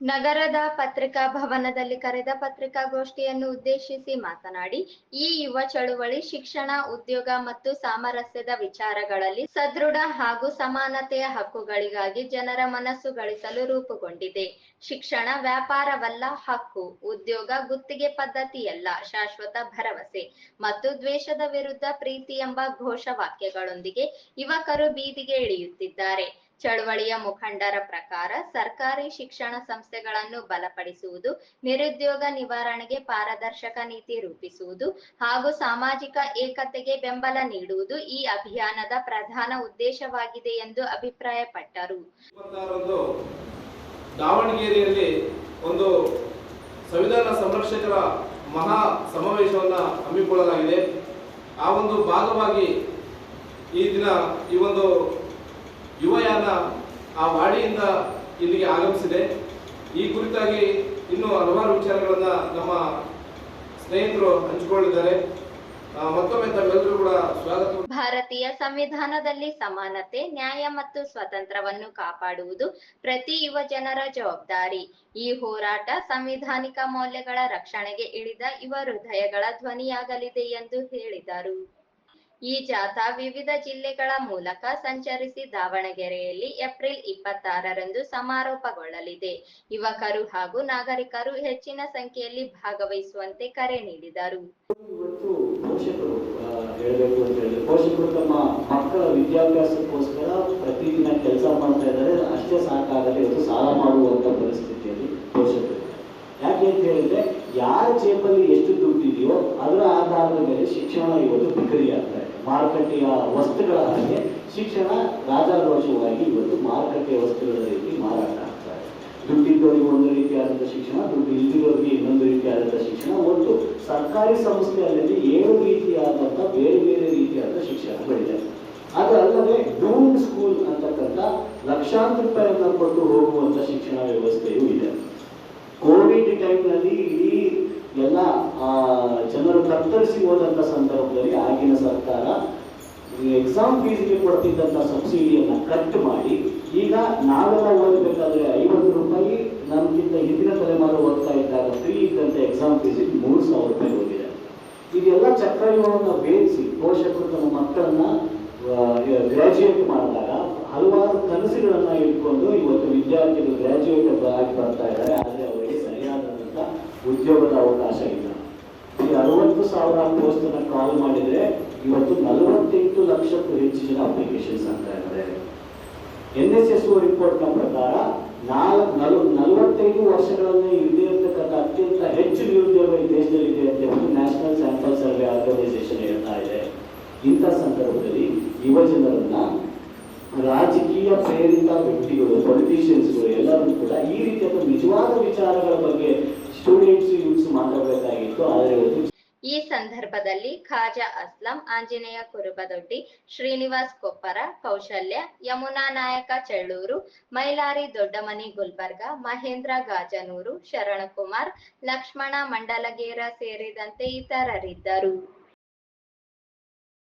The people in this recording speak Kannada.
ನಗರದ ಪತ್ರಿಕಾ ಭವನದಲ್ಲಿ ಕರೆದ ಪತ್ರಿಕಾಗೋಷ್ಠಿಯನ್ನು ಉದ್ದೇಶಿಸಿ ಮಾತನಾಡಿ, ಈ ಯುವ ಚಳುವಳಿ ಶಿಕ್ಷಣ, ಉದ್ಯೋಗ ಮತ್ತು ಸಾಮರಸ್ಯದ ವಿಚಾರಗಳಲ್ಲಿ ಸದೃಢ ಹಾಗೂ ಸಮಾನತೆಯ ಹಕ್ಕುಗಳಿಗಾಗಿ ಜನರ ಮನಸ್ಸು ಗಳಿಸಲು ರೂಪುಗೊಂಡಿದೆ. ಶಿಕ್ಷಣ ವ್ಯಾಪಾರವಲ್ಲ ಹಕ್ಕು, ಉದ್ಯೋಗ ಗುತ್ತಿಗೆ ಪದ್ಧತಿಯಲ್ಲ ಶಾಶ್ವತ ಭರವಸೆ ಮತ್ತು ದ್ವೇಷದ ವಿರುದ್ಧ ಪ್ರೀತಿ ಎಂಬ ಘೋಷವಾಕ್ಯಗಳೊಂದಿಗೆ ಯುವಕರು ಬೀದಿಗೆ ಇಳಿಯುತ್ತಿದ್ದಾರೆ. ಚಳವಳಿಯ ಮುಖಂಡರ ಪ್ರಕಾರ ಸರ್ಕಾರಿ ಶಿಕ್ಷಣ ಸಂಸ್ಥೆಗಳನ್ನು ಬಲಪಡಿಸುವುದು, ನಿರುದ್ಯೋಗ ನಿವಾರಣೆಗೆ ಪಾರದರ್ಶಕ ನೀತಿ ರೂಪಿಸುವುದು ಹಾಗೂ ಸಾಮಾಜಿಕ ಏಕತೆಗೆ ಬೆಂಬಲ ನೀಡುವುದು ಈ ಅಭಿಯಾನದ ಪ್ರಧಾನ ಉದ್ದೇಶವಾಗಿದೆ ಎಂದು ಅಭಿಪ್ರಾಯಪಟ್ಟರು. ದಾವಣಗೆರೆಯಲ್ಲಿ ಒಂದು ಸಂವಿಧಾನ ಸಂರಕ್ಷಕರ ಮಹಾ ಸಮಾವೇಶವನ್ನು ಹಮ್ಮಿಕೊಳ್ಳಲಾಗಿದೆ. ಆ ಒಂದು ಭಾಗವಾಗಿ ಈ ದಿನ ಈ ಒಂದು ಆ ವಾಡಿಯಿಂದ ಇಲ್ಲಿಗೆ ಆಗಮಿಸಿದೆ. ಈ ಕುರಿತಾಗಿ ಇನ್ನೂ ಹಲವಾರು ವಿಚಾರಗಳನ್ನು ನಮ್ಮ ಸ್ನೇಹಿತರು ಹಂಚಿಕೊಂಡಿದ್ದಾರೆ ಭಾರತೀಯ ಸಂವಿಧಾನದಲ್ಲಿ ಸಮಾನತೆ, ನ್ಯಾಯ ಮತ್ತು ಸ್ವಾತಂತ್ರ್ಯವನ್ನು ಕಾಪಾಡುವುದು ಪ್ರತಿ ಯುವ ಜನರ ಜವಾಬ್ದಾರಿ. ಈ ಹೋರಾಟ ಸಂವಿಧಾನಿಕ ಮೌಲ್ಯಗಳ ರಕ್ಷಣೆಗೆ ಇಳಿದ ಯುವ ಹೃದಯಗಳ ಧ್ವನಿಯಾಗಲಿದೆ ಎಂದು ಹೇಳಿದರು. ಈ ಜಾಥಾ ವಿವಿಧ ಜಿಲ್ಲೆಗಳ ಮೂಲಕ ಸಂಚರಿಸಿ ದಾವಣಗೆರೆಯಲ್ಲಿ ಏಪ್ರಿಲ್ ಇಪ್ಪತ್ತಾರರಂದು ಸಮಾರೋಪಗೊಳ್ಳಲಿದೆ. ಯುವಕರು ಹಾಗೂ ನಾಗರಿಕರು ಹೆಚ್ಚಿನ ಸಂಖ್ಯೆಯಲ್ಲಿ ಭಾಗವಹಿಸುವಂತೆ ಕರೆ ನೀಡಿದರು. ಪೋಷಕರು ತಮ್ಮ ಮಕ್ಕಳ ವಿದ್ಯಾಭ್ಯಾಸಕ್ಕೋಸ್ಕರ ಪ್ರತಿದಿನ ಕೆಲಸ ಮಾಡ್ತಾ ಇದ್ದಾರೆ. ಅಷ್ಟೇ ಸಾಕಾಗದೆ ಇವತ್ತು ಸಾಲ ಮಾಡುವಂತ ಪರಿಸ್ಥಿತಿಯಲ್ಲಿ ಪೋಷಕರು. ಯಾಕೆ ಅಂತ ಹೇಳಿದ್ರೆ, ಯಾರ ಜೇಬಲ್ಲಿ ಎಷ್ಟು ದುಡ್ಡಿದೆಯೋ ಅದರ ಆಧಾರದ ಮೇಲೆ ಶಿಕ್ಷಣ ಇವತ್ತು ಬಿಕರಿ ಆಗ್ತಾ ಇದೆ. ಮಾರುಕಟ್ಟೆಯ ವಸ್ತುಗಳ ಹಾಗೆ ಶಿಕ್ಷಣ ರಾಜಾರೋಷವಾಗಿ ಇವತ್ತು ಮಾರುಕಟ್ಟೆಯ ವಸ್ತುಗಳ ರೀತಿ ಮಾರಾಟ ಆಗ್ತಾ ಇದೆ. ದುಡ್ಡಿದ್ದವರಿಗೆ ಒಂದು ರೀತಿಯಾದಂಥ ಶಿಕ್ಷಣ, ದುಡ್ಡು ಇಲ್ಲದಿರೋರಿಗೆ ಇನ್ನೊಂದು ರೀತಿಯಾದಂಥ ಶಿಕ್ಷಣ. ಒಟ್ಟು ಸರ್ಕಾರಿ ಸಂಸ್ಥೆಯಲ್ಲಿ ಏಳು ರೀತಿಯಾದಂಥ ಬೇರೆ ಬೇರೆ ರೀತಿಯಾದ ಶಿಕ್ಷಣಗಳಿದೆ. ಅದಲ್ಲದೆ ಡೂಮ್ಡ್ ಸ್ಕೂಲ್ ಅಂತಕ್ಕಂಥ ಲಕ್ಷಾಂತರ ರೂಪಾಯಿಯನ್ನು ಕೊಟ್ಟು ಹೋಗುವಂಥ ಶಿಕ್ಷಣ ವ್ಯವಸ್ಥೆಯೂ ಇದೆ. ಕೋವಿಡ್ ಟೈಮ್ನಲ್ಲಿ ಇಡೀ ಎಲ್ಲ ಜನರು ಕತ್ತರಿಸಿ ಹೋದಂಥ ಸಂದರ್ಭದಲ್ಲಿ ಆಗಿನ ಸರ್ಕಾರ ಎಕ್ಸಾಮ್ ಫೀಸ್ಗೆ ಕೊಡ್ತಿದ್ದಂಥ ಸಬ್ಸಿಡಿಯನ್ನ ಕಟ್ ಮಾಡಿ, ಈಗ ನಾವೆಲ್ಲ ಓದಬೇಕಾದ್ರೆ ಐವತ್ತು ರೂಪಾಯಿ ನಮಗಿಂತ ಹಿಂದಿನ ತಲೆಮಾರು ಓದ್ತಾ ಇದ್ದಾಗ ಫ್ರೀ ಇದ್ದಂಥ ಎಕ್ಸಾಮ್ ಫೀಸ್ ಮೂರು ಸಾವಿರ ರೂಪಾಯಿ ಹೋಗಿದೆ. ಇದೆಲ್ಲ ಚಕ್ರವ್ಯೂಹವನ್ನು ಬೇಯಿಸಿ ಪೋಷಕರು ತಮ್ಮ ಮಕ್ಕಳನ್ನ ಗ್ರಾಜುಯೇಟ್ ಮಾಡಿದಾಗ ಹಲವಾರು ಕನಸುಗಳನ್ನು ಇಟ್ಕೊಂಡು ಇವತ್ತು ವಿದ್ಯಾರ್ಥಿಗಳು ಗ್ರಾಜುಯೇಟ್ ಆಗಿ ಬರ್ತಾ ಇದ್ದಾರೆ. ಆದರೆ ಅವರಿಗೆ ಉದ್ಯೋಗದ ಅವಕಾಶ ಇಲ್ಲ. ಈ ಅರವತ್ತು ಸಾವಿರ ಪೋಸ್ಟ್ ಅನ್ನ ಕಾಲ್ ಮಾಡಿದ್ರೆ ಇವತ್ತು ನಲವತ್ತೆಂಟು ಲಕ್ಷಕ್ಕೂ ಹೆಚ್ಚು ಜನ ಅಪ್ಲಿಕೇಶನ್ಸ್ ಅಂತ ಇದ್ದಾರೆ. ಎನ್ ಎಸ್ ಎಸ್ ರಿಪೋರ್ಟ್ನ ಪ್ರಕಾರ ನಾಲ್ಕು ನಲ್, ನಲವತ್ತೈದು ವರ್ಷಗಳಲ್ಲಿ ಇಲ್ಲದೆ ಅತ್ಯಂತ ಹೆಚ್ಚು ನಿರುದ್ಯೋಗ ಈ ದೇಶದಲ್ಲಿ ಇದೆ ಅಂತ ಒಂದು ನ್ಯಾಷನಲ್ ಸ್ಯಾಂಪಲ್ ಸರ್ವೆ ಆರ್ಗನೈಸೇಷನ್ ಹೇಳ್ತಾ ಇದೆ. ಇಂಥ ಸಂದರ್ಭದಲ್ಲಿ ಯುವ ಜನರನ್ನ ರಾಜಕೀಯ ಪ್ರೇರಿತ ವ್ಯಕ್ತಿಗಳು ಪೊಲಿಟಿಷಿಯನ್ಸ್ಗಳು ಎಲ್ಲರೂ ಕೂಡ ಈ ರೀತಿಯ ನಿಜವಾದ ವಿಚಾರಗಳ ಬಗ್ಗೆ ಸ್ಟೂಡೆಂಟ್ಸ್ ಯೂತ್ಸ್ ಮಾತಾಡಬೇಕಾಗಿತ್ತು ಆದರೆ ಇವತ್ತು ಈ ಸಂದರ್ಭದಲ್ಲಿ ಖಾಜಾ ಅಸ್ಲಂ, ಆಂಜನೇಯ ಕುರುಬದೊಡ್ಡಿ, ಶ್ರೀನಿವಾಸ್ ಕೊಪ್ಪರ, ಕೌಶಲ್ಯ, ಯಮುನಾ ನಾಯಕ ಚಳ್ಳೂರು, ಮೈಲಾರಿ ದೊಡ್ಡಮನಿ ಗುಲ್ಬರ್ಗ, ಮಹೇಂದ್ರ ಗಾಜನೂರು, ಶರಣಕುಮಾರ್, ಲಕ್ಷ್ಮಣ ಮಂಡಲಗೇರ ಸೇರಿದಂತೆ ಇತರರಿದ್ದರು.